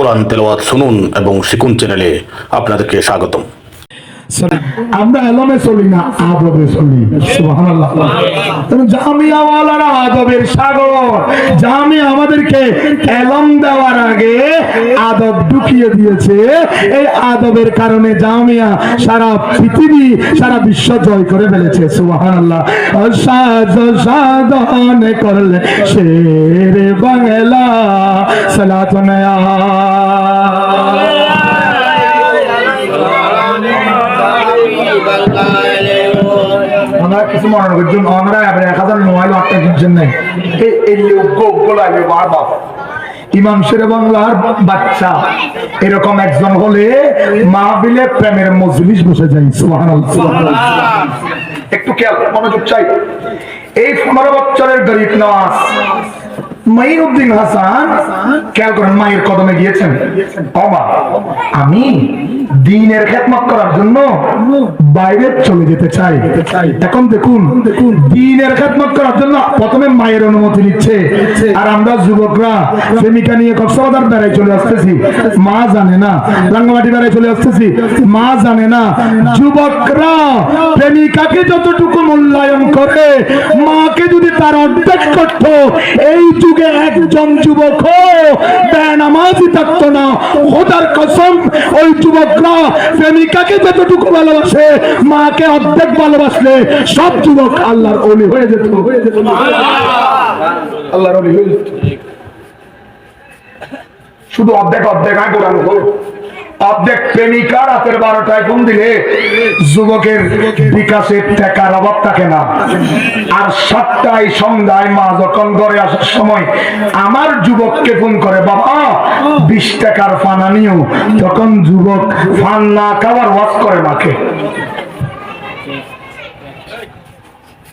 কোরআন তেলাওয়াত শুনুন এবং শিকুন চ্যানেলে আপনাদেরকে স্বাগতম। আমরা এলমে চলি না, আদবে চলি। জামিয়াওয়ালারা আদবের সাগর। জামিয়া আমাদেরকে এলম দেওয়ার আগে আদব ঢুকিয়ে দিয়েছে। এই আদবের কারণে জামিয়া সারা পৃথিবী, সারা বিশ্ব জয় করে ফেলেছে। সুবহানাল্লাহ। সাজ সাধন করলে শের বাংলা, সালাতুনা আমরা বাচ্চা। এরকম একজন হলে প্রেমের মজলিস বসে যাই একটু খেয়াল, মনোযোগ চাই। এই পনেরো বছরের গরিব নওয়াজ মঈনুদ্দিন হাসান, খেয়াল করেন মায়ের কদমে গিয়েছেন? আমি দিনের খেদমত করার জন্য বাইরে চলে যেতে চাই। এখন দেখুন দেখুন দিনের খেদমত করার জন্য প্রথমে মায়ের অনুমতি নিচ্ছে। আর আমরা যুবকরা প্রেমিকা নিয়ে কক্সবাজার বেড়ায় চলে আসতেছি। মা জানে না, রাঙ্গামাটি বেড়ায় চলে আসতেছি। মা জানে না, যুবকরা প্রেমিকাকে যতটুকু মূল্যায়ন করে, মাকে যদি তার অর্ধেক করত, এই যুগে একজন যুবক নামাজি থাকতো না। খোদার কসম, ওই যুবকরা প্রেমিকাকে যতটুকু ভালোবাসে, মাকে অর্ধেক ভালোবাসলে সব যুবক আল্লাহর অলি হয়ে যেত হয়ে যেত। আল্লাহর অলি হয়ে যেত। শুধু অর্ধেক অর্ধেক, আগে অর্ধেক প্রেমিকা রাতের বারোটায় ফোন দিলে যুবকের বিকাশের টাকার অভাব থাকে না। আর সাতটায় সন্ধ্যায় মা যখন ঘরে আসার সময় আমার যুবককে ফোন করে, বাবা, বিশ টাকার ফানা নিও। তখন যুবক ফান না খাবার ওয়াশ করে মাকে।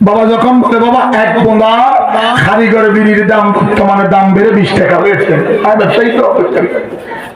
বাবা যখন বলে, বাবা, এক বোঁদা কারিগর বিড়ির দাম বর্তমানে দাম বেড়ে বিশ টাকা হয়েছে।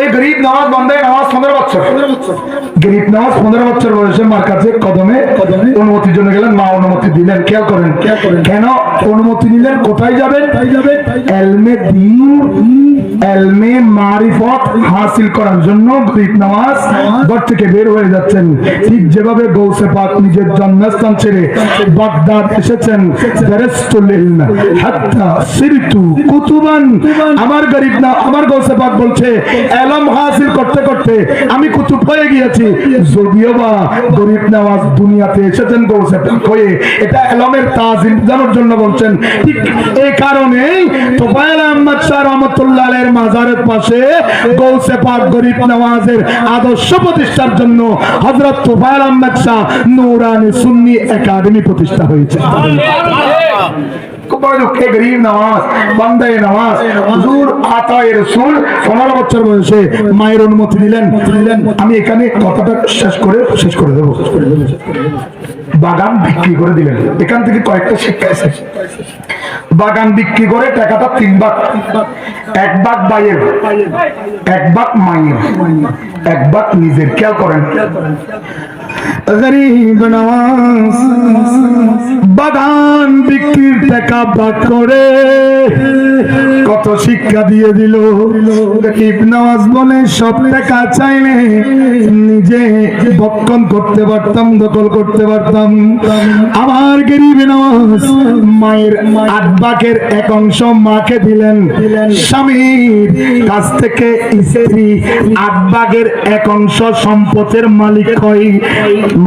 এই গরিব নামাজ বন্ধে নামাজ পনেরো বছর। গরিব নামাজ পনেরো বছর বয়সে মার কাছে কদমে অনুমতির জন্য গেলেন মা অনুমতি দিলেন। খেয়াল করেন খেয়াল করেন। কেন অনুমতি নিলেন? কোথায় যাবেন? এলমে দিন এলমে মারিফত হাসিল করার জন্য গরিব নামাজ ঘর থেকে বের হয়ে যাচ্ছেন। ঠিক যেভাবে গৌসে পাক নিজের জন্মস্থান ছেড়ে বাগদাদ এসেছেন আমার গরিব না আমার গৌসে পাক বলছে এলম হাসিল করতে করতে আমি কুতুব হয়ে গিয়েছি। যদিও বা গরিব নওয়াজ দুনিয়াতে এসেছেন গৌসে হয়ে এটা এলমের তাজিম জানার জন্য বলছেন। ঠিক এই কারণেই তোফায়েল আহমদ শাহ রহমতুল্লাহ আলাইহির মাজারের পাশে গৌসে পাক গরিব নওয়াজের আদর্শ প্রতিষ্ঠার জন্য হযরত তোফায়েল আহমদ শাহ নূরানি সুন্নি একাডেমি প্রতিষ্ঠা হয়েছে। বড় দুঃখে গরিব নামাজ বান্দায় নামাজ হুজুর মায়ের অনুমতি দিলেন আমি এখানে কথাটা শেষ করে শেষ করে দেবো। বাগান বিক্রি করে দিলেন। এখান থেকে কয়েকটা শিক্ষা এসে বাগান বিক্রি করে টাকাটা তিন ভাগ। এক ভাগ বাইয়ের এক ভাগ মায়ের। এক ভাগ নিজের। খেয়াল করেন। গরিব নওয়াজ বাগান বিক্রির টাকা ভাগ করে কত শিক্ষা দিয়ে দিল। গরিব নওয়াজ বলে সব টাকা চাইলে নিজে বক্ষণ করতে পারতাম, দখল করতে পারতাম। আমার গরিব নওয়াজ মায়ের আট ভাগের এক অংশ মাকে দিলেন। স্বামীর কাছ থেকে স্ত্রী আট ভাগের এক অংশ সম্পদের মালিক হয়।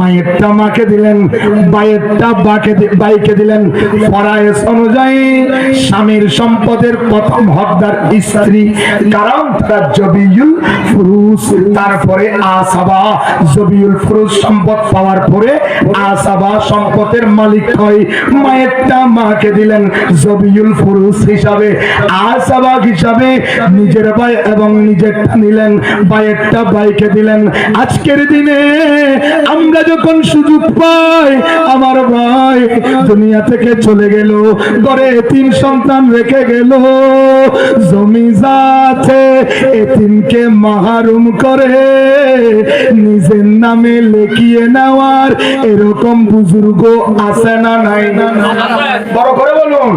মায়েরটা মাকে দিলেন বাকে বাইকে দিলেন। পরায়েস অনুযায়ী স্বামীর সম্পদের প্রথম হকদার স্ত্রী কারণ জবিউল ফুরুস। তারপরে আসাবা, জবিউল ফুরুস সম্পদ পাওয়ার পরে আসাবা সম্পদের মালিক হয়। মায়েরটা মাকে দিলেন জবিউল ফুরুস হিসাবে। আসাবা হিসাবে নিজের ভাই এবং নিজেরটা নিলেন বাইয়েরটা বাইকে দিলেন। আজকের দিনে আমরা যখন সুযোগ পাই, আমার ভাই দুনিয়া থেকে চলে গেল, ঘরে তিন সন্তান রেখে গেল। জমি যাতে এতিমকে মাহারুম করে, নিজের নামে লেখিয়ে নেওয়ার এরকম বুজুর্গ আছে না নাই? বড় করে বলুন।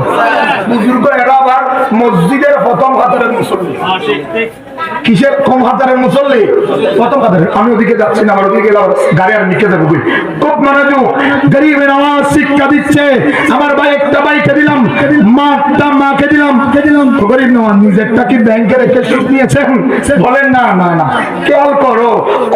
বুজুর্গ এরা আবার মসজিদের প্রথম হাতের মুসল্লি। কিসের কম হাতারের মুসল্লি? প্রথম হাতারের আমি ওদিকে যাচ্ছি না, আমার ওদিকে গাড়ি আর নিকে যাব খুব মানে গরিবের আওয়াজ শিক্ষা দিচ্ছে। আমার ভাই একটা বাইকে দিলাম মাটা মাকে দিলাম। দিলাম গরিব নিজেরটা কি ব্যাংকে রেখে সুদ নিয়েছেন বলেন না না না। করো,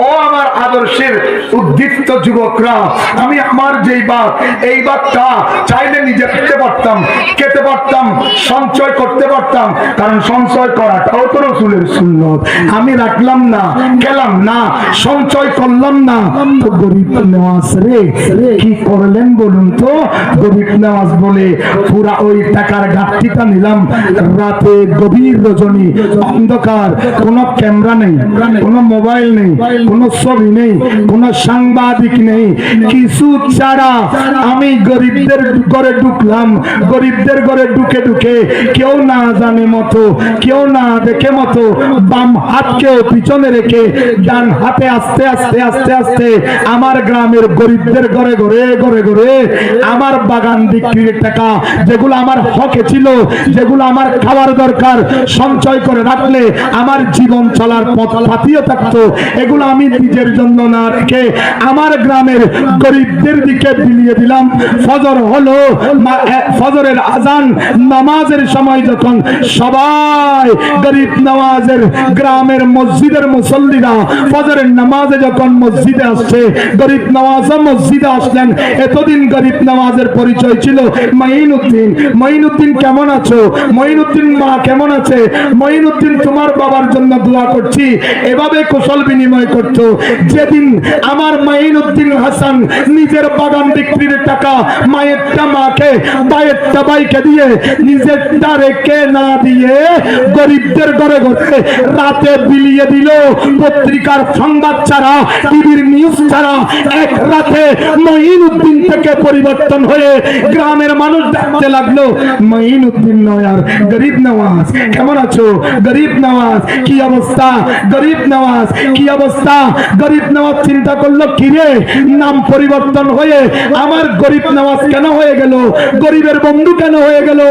ও আমার আদর্শের উদ্দীপ্ত যুবকরা, আমি আমার যেই বাদ এই বাদটা চাইলে নিজে খেতে পারতাম খেতে পারতাম, সঞ্চয় করতে পারতাম, কারণ সঞ্চয় করাটাও তো রসুলের আমি রাখলাম না গেলাম না, সঞ্চয় করলাম না। তো গরিব নেওয়াজ রে, কি করলেন বলুন তো? গরিব নেওয়াজ বলে পুরা ওই টাকার ঘাটতিটা নিলাম। রাতে গভীর রজনী, অন্ধকার, কোনো ক্যামেরা নেই, কোনো মোবাইল নেই, কোনো ছবি নেই, কোনো সাংবাদিক নেই। কিছু ছাড়া আমি গরিবদের ঘরে ঢুকলাম। গরিবদের ঘরে ঢুকে ঢুকে কেউ না জানে মতো, কেউ না দেখে মতো বাম হাতকেও পিছনে রেখে ডান হাতে আস্তে আস্তে আস্তে আস্তে আমার গ্রামের গরিবদের ঘরে ঘরে ঘরে ঘরে আমার বাগান বিক্রির টাকা, যেগুলো আমার হকে ছিল, যেগুলো আমার খাওয়ার দরকার, সঞ্চয় করে রাখলে আমার জীবন চলার পথ পাতিও থাকতো, এগুলো আমি নিজের জন্য না রেখে আমার গ্রামের গরিবদের দিকে বিলিয়ে দিলাম। ফজর হলো ফজরের আজান নামাজের সময় যখন সবাই গরিব নামাজের গ্রামের মসজিদের মুসল্লিরা ফজরের নামাজে যখন মসজিদে আসছে, গরিব নামাজ মসজিদে আসলেন। এতদিন গরিব নামাজের পরিচয় ছিল মঈনুদ্দিন মঈনুদ্দিন কেমন আছো? মঈনুদ্দিন মা কেমন আছে? মঈনুদ্দিন তোমার বাবার জন্য দোয়া করছি। এভাবে কুশল বিনিময় করতো যেদিন আমার মঈনুদ্দিন হাসান নিজের বাগান বিক্রির টাকা মায়েরটা মাকে বাইরটা বাইকে দিয়ে নিজেরটা রেখে না দিয়ে গরিবদের ঘরে ঘরে রাতে বিলিয়ে দিল পত্রিকার সংবাদ ছাড়া, টিভির নিউজ ছাড়া। এক রাতে মঈনুদ্দিন থেকে পরিবর্তন হয়ে গ্রামের মানুষ দেখতে লাগল, মঈনুদ্দিন নয় আর গরিব নওয়াজ। কেমন আছো? গরিব নওয়াজ, কি অবস্থা? গরিব নওয়াজ, কি অবস্থা? গরিব নওয়াজ চিন্তা করল, কিরে, নাম পরিবর্তন হয়ে আমার গরিব নওয়াজ কেন হয়ে গেল? গরিবের বন্ধু কেন হয়ে গেল?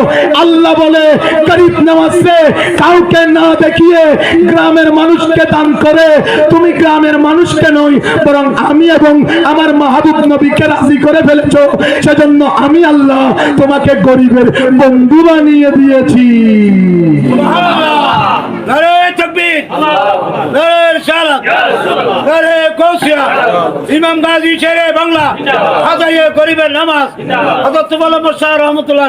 আল্লাহ বলে, গরিব নওয়াজে কাউকে না দেখিয়ে গ্রামের মানুষকে দান করে। তুমি গ্রামের মানুষকে নই বরং আমি এবং আমার মাহবুব নবীকে রাজি করে ফেলেছ। সেজন্য আমি আল্লাহ তোমাকে গরিবের বন্ধু বানিয়ে দিয়েছি। বাংলা। গরিবের নামাজ। রহমাতুল্লাহ